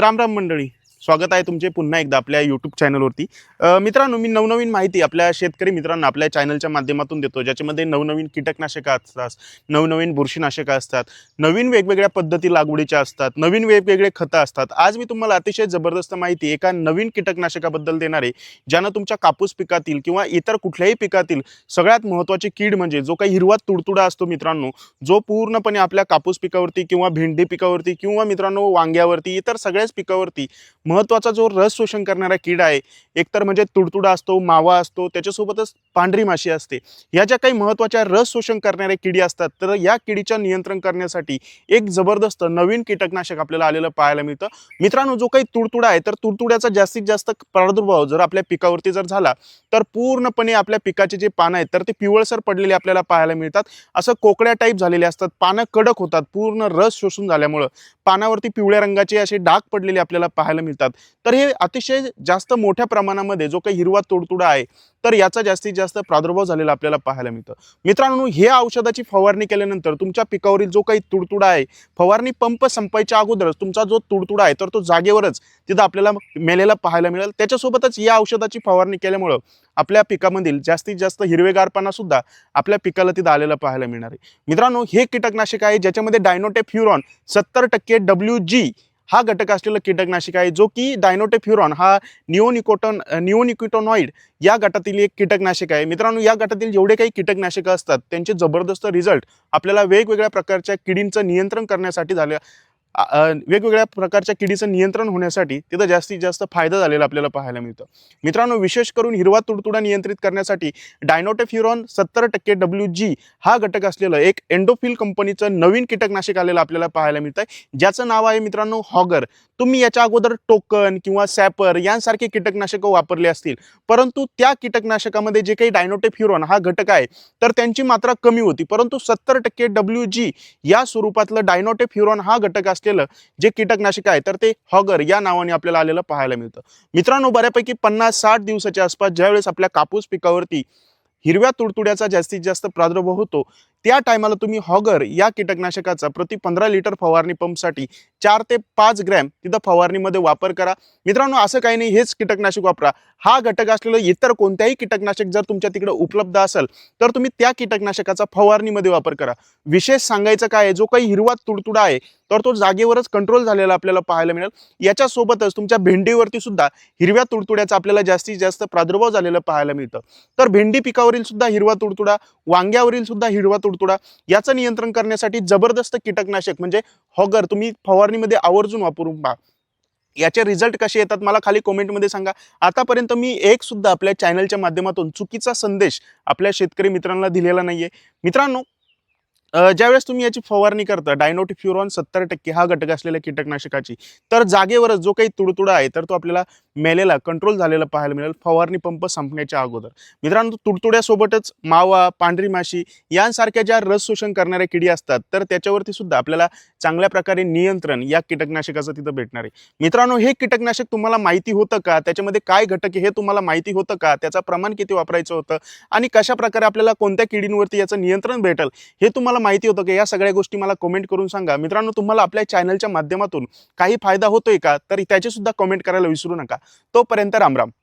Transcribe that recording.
राम राम मंडळी. स्वागत आहे तुमचे पुन्हा एकदा आपल्या यूट्यूब चॅनलवरती मित्रांनो मी नवनवीन माहिती आपल्या शेतकरी मित्रांना आपल्या चॅनलच्या माध्यमातून देतो. ज्याच्यामध्ये नवनवीन कीटकनाशकं असतात नवनवीन बुरशीनाशकं असतात नवीन वेगवेगळ्या पद्धती लागवडीच्या असतात नवीन वेगवेगळे खतं असतात. आज मी तुम्हाला अतिशय जबरदस्त माहिती एका नवीन कीटकनाशकाबद्दल देणार आहे ज्यानं तुमच्या कापूस पिकातील किंवा इतर कुठल्याही पिकातील सगळ्यात महत्त्वाची कीड म्हणजे जो काही हिरवा तुडतुडा असतो मित्रांनो जो पूर्णपणे आपल्या कापूस पिकावरती किंवा भेंडी पिकावरती किंवा मित्रांनो वांग्यावरती इतर सगळ्याच पिकावरती महत्त्वाचा जो रस शोषण करणारा कीड आहे एकतर म्हणजे तुडतुडा असतो मावा असतो त्याच्यासोबतच पांढरी माशी असते. या ज्या काही महत्त्वाच्या रस शोषण करणाऱ्या किडी असतात तर या किडीच्या नियंत्रण करण्यासाठी एक जबरदस्त नवीन कीटकनाशक आपल्याला आलेलं पाहायला मिळतं. मित्रांनो जो काही तुडतुडा आहे तर तुडतुड्याचा जास्तीत जास्त प्रादुर्भाव जर आपल्या पिकावरती जर झाला तर पूर्णपणे आपल्या पिकाचे जे पानं आहेत तर ते पिवळसर पडलेले आपल्याला पाहायला मिळतात. असं कोकड्या टाईप झालेले असतात पानं कडक होतात पूर्ण रस शोषून झाल्यामुळं पानावरती पिवळ्या रंगाचे असे डाग पडलेले आपल्याला पाहायला मिळतात. तर हे अतिशय जास्त मोठ्या प्रमाणामध्ये जो काही हिरवा तुडतुडा आहे तर याचा जास्तीत जास्त प्रादुर्भाव झालेला आपल्याला पाहायला मिळतं. मित्रांनो हे औषधाची फवारणी केल्यानंतर तुमच्या पिकावरील जो काही तुडतुडा आहे फवारणी पंप संपायच्या अगोदरच तुमचा जो तुडतुडा आहे तर तो जागेवरच तिथं आपल्याला मेलेला पाहायला मिळेल. त्याच्यासोबतच या औषधाची फवारणी केल्यामुळं आपल्या पिकामधील जास्तीत जास्त हिरवेगारपणा सुद्धा आपल्या पिकाला तिथं आलेला पाहायला मिळणार आहे. मित्रांनो हे कीटकनाशक आहे ज्याच्यामध्ये डायनोटेफ्युरॉन सत्तर टक्के डब्ल्यू जी हा घटक असलेलं कीटकनाशक आहे जो की डायनोटेफ्युरॉन हा निओनिकोटन निओनिकोटोनॉइड या गटातील एक कीटकनाशक आहे. मित्रांनो या गटातील जेवढे काही कीटकनाशकं असतात त्यांचे जबरदस्त रिझल्ट आपल्याला वेगवेगळ्या प्रकारच्या किडींचं नियंत्रण करण्यासाठी झाले. वेगवेगळ्या प्रकारच्या किडीचं नियंत्रण होण्यासाठी तिथं जास्तीत जास्त फायदा झालेला आपल्याला पाहायला मिळतं. मित्रांनो विशेष करून हिरवा तुडतुडा नियंत्रित करण्यासाठी डायनोटेफ्युरॉन सत्तर टक्के डब्ल्यू जी हा घटक असलेलं एक एंडोफिल कंपनीचं नवीन कीटकनाशक आलेलं आपल्याला पाहायला मिळतं आहे ज्याचं नाव आहे मित्रांनो हॉगर. तुम्ही याच्या अगोदर टोकन किंवा सॅपर यांसारखे कीटकनाशकं वापरले असतील परंतु त्या कीटकनाशकामध्ये जे काही डायनोटेफ्युरॉन हा घटक आहे तर त्यांची मात्रा कमी होती. परंतु सत्तर टक्के डब्ल्यू जी या स्वरूपातलं डायनोटेफ्युरॉन हा घटक असतो केलं जे कीटकनाशक आहे तर ते हॉगर या नावाने आपल्याला आलेलं पाहायला मिळतं. मित्रांनो बऱ्यापैकी पन्नास साठ दिवसाच्या आसपास ज्यावेळेस आपल्या कापूस पिकावरती हिरव्या तुडतुड्याचा जास्तीत जास्त प्रादुर्भाव होतो त्या टायमाला तुम्ही हॉगर या कीटकनाशकाचा प्रति पंधरा लिटर फवारणी पंपसाठी चार ते पाच ग्रॅम तिथं फवारणीमध्ये वापर करा. मित्रांनो असं काही नाही हेच कीटकनाशक वापरा. हा घटक असलेलं इतर कोणत्याही कीटकनाशक जर तुमच्या तिकडे उपलब्ध असेल तर तुम्ही त्या कीटकनाशकाचा फवारणीमध्ये वापर करा. विशेष सांगायचं काय आहे जो काही हिरवा तुडतुडा आहे तर तो जागेवरच कंट्रोल झालेला आपल्याला पाहायला मिळेल. याच्यासोबतच तुमच्या भेंडीवरती सुद्धा हिरव्या तुडतुड्याचा आपल्याला जास्तीत जास्त प्रादुर्भाव झालेला पाहायला मिळतं. तर भेंडी पिकावरील सुद्धा हिरवा तुडतुडा वांग्यावरील सुद्धा हिरवा तुडतुडा याचं नियंत्रण करण्यासाठी जबरदस्त कीटकनाशक म्हणजे हॉगर तुम्ही फवारणीमध्ये आवर्जून वापरून पहा. याचे रिझल्ट कसे येतात मला खाली कमेंटमध्ये सांगा. आतापर्यंत मी एक सुद्धा आपल्या चॅनलच्या माध्यमातून चुकीचा संदेश आपल्या शेतकरी मित्रांना दिलेला नाहीये. मित्रांनो ज्यावेळेस तुम्ही याची फवारणी करता डायनोटिफ्युरॉन सत्तर टक्के हा घटक असलेल्या कीटकनाशकाची तर जागेवरच जो काही तुडतुडा आहे तर तो आपल्याला मेलेला कंट्रोल झालेला पाहायला मिळेल. फवारणी पंप संपण्याच्या अगोदर. मित्रांनो तुडतुड्यासोबतच मावा पांढरी माशी यांसारख्या ज्या रस शोषण करणाऱ्या किडी असतात तर त्याच्यावरती सुद्धा आपल्याला चांगल्या प्रकारे नियंत्रण या कीटकनाशकाचं तिथं भेटणार आहे. मित्रांनो हे कीटकनाशक तुम्हाला माहिती होतं का? त्याच्यामध्ये काय घटक आहे हे तुम्हाला माहिती होतं का? त्याचं प्रमाण किती वापरायचं होतं? आणि कशा प्रकारे आपल्याला कोणत्या किडींवरती याचं नियंत्रण भेटेल हे तुम्हाला माहिती होतं का? या सगळ्या गोष्टी मला कमेंट करून सांगा. मित्रांनो तुम्हाला आपल्या चॅनलच्या माध्यमातून काही फायदा होतोय का? तर त्याचे सुद्धा कमेंट करायला विसरू नका. तोपर्यंत रामराम.